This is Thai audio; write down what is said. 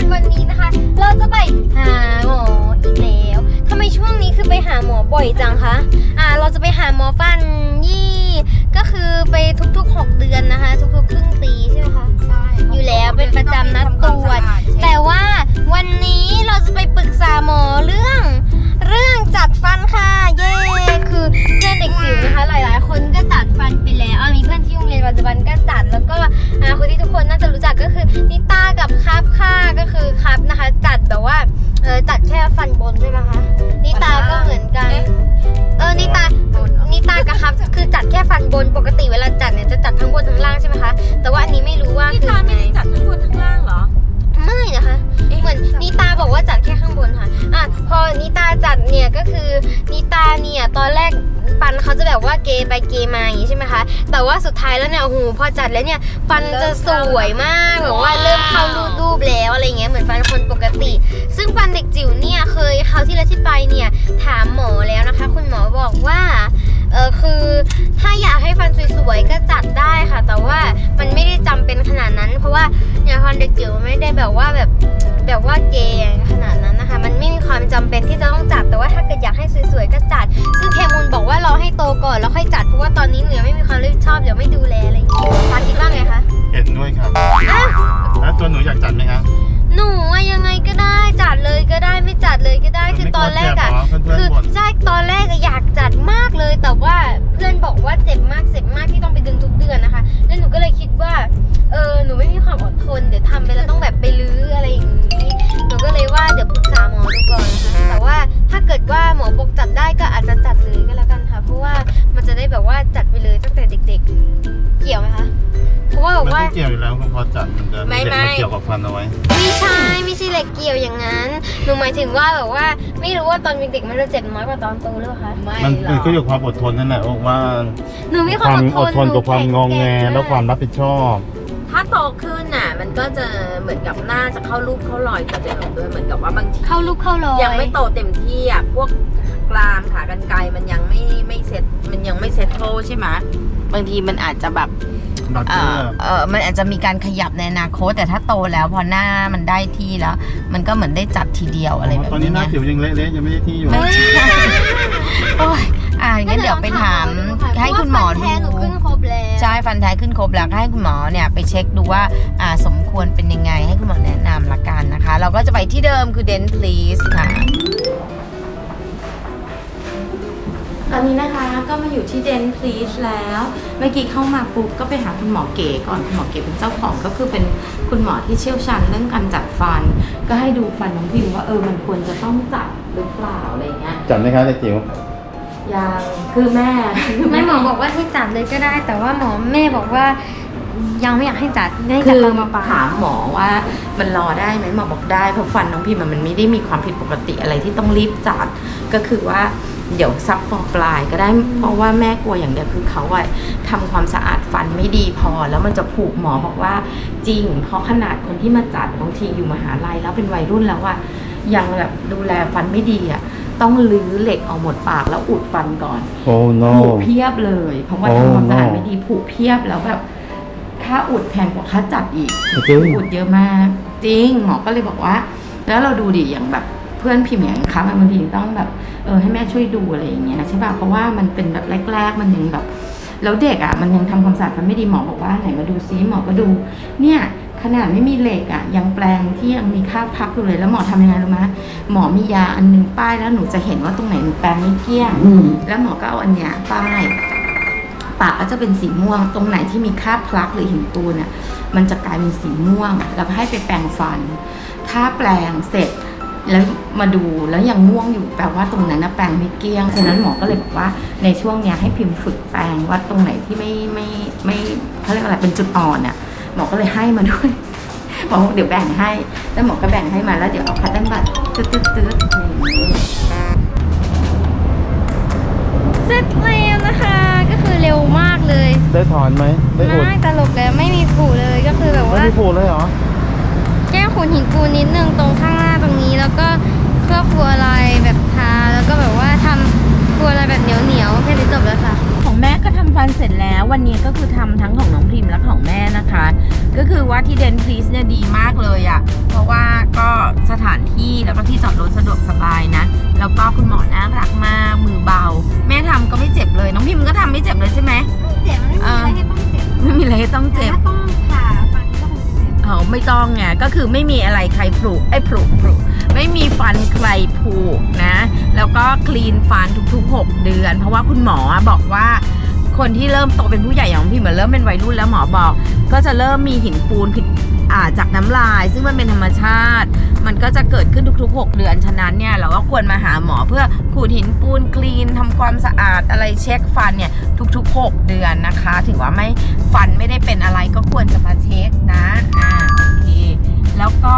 คนวันนี้นะคะ เราจะไปหาหมออีกแล้วทำไมช่วงนี้คือไปหาหมอบ่อยจังคะอ่าเราจะไปหาหมอฟันยี่ ก็คือไปทุกๆ 6 เดือนนะคะ ทุกๆครึ่งปีใช่ไหมคะใช่อยู่แล้วเป็นประจำนัดตรวจแต่ว่าวันนี้เราจะไปปรึกษาหมอเรื่อง เรื่องจัดฟัน คือนิตาเนี่ยตอนแรกฟันเขาจะแบบว่าเกไปเกมาอย่างนี้ใช่ไหมคะ แต่ว่าสุดท้ายแล้วเนี่ยโอ้โหพอจัดแล้วเนี่ยฟันจะสวยมากแบบว่าเริ่มเข้ารูปรูปแล้วอะไรเงี้ยเหมือนฟันคนปกติ ซึ่งฟันเด็กจิ๋วเนี่ยเคยคราวที่แล้วที่ไปเนี่ยถามหมอแล้วนะคะ คุณหมอบอกว่าเออคือถ้าอยากให้ฟันสวยๆก็จัดได้ค่ะ แต่ว่ามันไม่ได้จำเป็นขนาดนั้น เพราะว่าเนี่ยฟันเด็กจิ๋วไม่ได้แบบว่าแบบแบบว่าเกย์ขนาดนั้นนะคะ มันไม่มีความจำเป็นที่จะต้องจัด แต่ว่าถ้าเกิดอยากให้สวยๆก็จัด ซึ่งเคมูลบอกว่ารอให้โตก่อนแล้วค่อยจัดเพราะว่าตอนนี้หนูยังไม่มีความรับผิดชอบเดี๋ยวไม่ดูแลอะไรอย่างเงี้ยปาคิดว่าไงคะเห็นด้วยครับอ้าวแล้วตัวหนูอยากจัดไหมครับหนูว่ายังไงก็ได้จัดเลยก็ได้ไม่จัดเลยก็ได้คือตอนแรกอะไม่กลัวเจ็บเหรอเพื่อนๆคือบ่นใช่ตอนแรกอะอยากจัดมากเลย แต่ว่าเพื่อนบอกว่าเจ็บ ดว่าหมอบอกจัดได้ก็อาจจะจัดเลยก็แล้วกันค่ะ เพราะว่ามันจะได้แบบว่าจัดไปเลยตั้งแต่เด็ก ๆ เกี่ยวไหมคะ เพราะว่าแบมันบว่า ไม่เกี่ยวอยู่แล้วคุณพอจัดมันจะไม่เด็กไม่มาเกี่ยวกับฟันเอาไว้ไม่ใช่ไม่ใช่เหล็กเกี่ยวอย่างนั้นหนูหมายถึงว่าแบบว่า ไม่รู้ว่าตอนเด็กๆมันจะเจ็บน้อยกว่าตอนโตหรือเปล่าคะไม่มันหรมันอกก็อยู่ความอดทนนั่นแหละว่าหนูมีคาวความมออดดททนนกับความงองแงหนูข็แล้วความรับผิดชอบ ถ้าโตขึ้นน่ะ มันก็จะเหมือนกับหน้าจะเข้ารูปเข้ารอยกว่าเดิมด้วยเหมือนกับว่าบางทีเข้าลูกเข้ารอยยังไม่โตเต็มที่อะพวกกรามขากรรไกรมันยังไม่ไม่เซ็ตมันยังไม่เซ็ตโตใช่ไหมบางทีมันอาจจะแบบดัดเอเจออเออมันอาจจะมีการขยับในอนาคต แต่ถ้าโตแล้วพอหน้ามันได้ที่แล้ว มันก็เหมือนได้จัดทีเดียวอะไรแบบตอนนี้นี้หน้าเนี่ยจิ๋วยังเละๆยังไม่ได้ที่อยู่ ไม่ใช่โอ้ยอ่างั้นเดี๋ยวไปถาม ให้คุณหมอเพราะว่าฟันแท้หนูดูขึ้นครบแล้วใช่ฟันแท้ขึ้นครบแล้วก็ให้คุณหมอเนี่ยไปเช็คดูว่าอ่าสมควรเป็นยังไง ให้คุณหมอแนะนำละกันนะคะ เราก็จะไปที่เดิมคือ Dent Please ค่ะ ตอนนี้นะคะก็มาอยู่ที่เดนพลีชแล้ว เมื่อกี้เข้ามาปุ๊บก็ไปหาคุณหมอเก๋ก่อนคุณหมอเก๋เป็นเจ้าของก็คือเป็นคุณหมอที่เชี่ยวชาญเรื่องการจัดฟัน ก็ให้ดูฟันน้องพิมว่าเออมันควรจะต้องจัดหรือเปล่าอะไรเงี้ย จัดไหมคะเด็กจิ๋ว ยังคือแม่คือไม่หมอบอกว่าให้จัดเลยก็ได้ แต่ว่าหมอแม่บอกว่า ยังไม่อยากให้จัดไม่ให้จัคืดอตอนมาปลายถามหมอว่ามันรอได้ไหมหมอบอกได้เพราะฟันน้องพิมมันไม่ได้มีความผิดปกติอะไรที่ต้องรีบจัดก็คือว่าเดี๋ยวซับปอปลายก็ได้เพราะว่าแม่กลัวอย่างเดียวคือเขาอะทำความสะอาดฟันไม่ดีพอ แล้วมันจะผูกหมอบอกว่าจริง เพราะขนาดคนที่มาจัดบางทีอยู่มหาลัยแล้วเป็นวัยรุ่นแล้วอะยังแบบดูแลฟันไม่ดีอะ ต้องลื้อเหล็กออกหมดปากแล้วอุดฟันก่อน โอ้โนผูกเพียบเลย เพราะว่าโอ้ทำความสะอาด no ไม่ดีผูกเพียบแล้วแบบค่าอุดแพงกว่าค่าจัดอีกจริงอุดเยอะมาก จริงหมอก็เลยบอกว่า แล้วเราดูดิอย่างแบบเพื่อนพิมพ์อย่างคะมันบางทีต้องแบบเออให้แม่ช่วยดูอะไรอย่างเงี้ยใช่ป่ะเพราะว่ามันเป็นแบบแรก ๆ มันยังแบบ แล้วเด็กอะมันยังทำความสะอาดฟันไม่ดีหมอบอกว่าไหนมาดูซิหมอก็ดู เนี่ย ขนาดไม่มีเหล็กอะยังแปลงที่ยังมีค่าบพักอยู่เลย แล้วหมอทำยังไงรู้ไหมหมอมียาอันหนึงป้ายแล้วหนูจะเห็นว่าตรงไหนหนูแปลงไม่เกลี้ยง แล้วหมอก็เอาอันเนี้ยป้ายปากก็จะเป็นสีม่วง ตรงไหนที่มีคราบพลักหรือหินปูนเนี่ยมันจะกลายเป็นสีม่วง แล้วก็ให้ไปแปรงฟัน ถ้าแปลงเสร็จแล้วมาดูแล้วยังม่วงอยู่แปลว่าตรงนั้นนะแปลงไม่เกลี้ยงฉะนั้นหมอก็เลยบอกว่าในช่วงเนี้ยให้พิมพ์ฝึกแปลงว่าตรงไหนที่ไม่ไม่ไม่เขาเรียกอะไรเป็นจุดอ่อนอะห มอก็เลยให้มาด้วยหมอบอกเดี๋ยวแบ่งให้ แล้วหมอก็แบ่งให้มาแล้วเดี๋ยวเอาคัตเติ้ลบัตตึ๊ดตึ๊ดตึ๊ดอย่างนี้เสร็จแล้วนะคะ ก็คือเร็วมากเลยได้ถอนไหมได้อุดไม่ตลกแล้วไม่มีผูเลยก็คือแบบไม่ว่าได้ผูเลยเหรอ แก้ขูดหินปูนนิดนึงตรงข้างหน้าตรงนี้ แล้วก็เคลือบฟัวลายแบบทาแล้วก็แบบว่าทำฟัวลายแบบเหนียวเหนียวๆแค่นี้จบแล้วค่ะ ของแม่ก็ทำฟันเสร็จแล้ว วันนี้ก็คือทำทั้งของน้องพิมพ์และของแม่นะคะ ก็คือว่าที่เดนพลีสเนี่ยดีมากเลยอะ่ะ เพราะว่าก็สถานที่แล้วก็ที่จอดรถสะดวกสบายนะ แล้วก็คุณหมอน่ารักมากมือเบา แม่ทำก็ไม่เจ็บเลย น้องพิมพ์ก็ทำไม่เจ็บเลยใช่ไหมไม่เจ็บไม่มีอะไรให้ต้องเจ็บไม่มีอะไรให้ต้องเจ็บถ้าต้องผ่าฟันก็คงจะเจ็บเขาไม่ต้องไงก็คือไม่มีอะไรใครผุไอ้ยผุผุไม่มีฟันใครผุนะ แล้วก็คลีนฟันทุกๆ 6 เดือน เพราะว่าคุณหมอบอกว่า คนที่เริ่มโตเป็นผู้ใหญ่อย่างพี่เหมือนเริ่มเป็นวัยรุ่นแล้วหมอบอก ก็จะเริ่มมีหินปูนผิดจากน้ำลาย ซึ่งมันเป็นธรรมชาติ มันก็จะเกิดขึ้นทุกๆ 6 เดือนฉะนั้นเนี่ยเราก็ควรมาหาหมอเพื่อขูดหินปูนคลีนทำความสะอาดอะไรเช็คฟันเนี่ยทุกๆ 6 เดือนนะคะ ถือว่าไม่ฟันไม่ได้เป็นอะไรก็ควรจะมาเช็คนะอ่าโอเคแล้วก็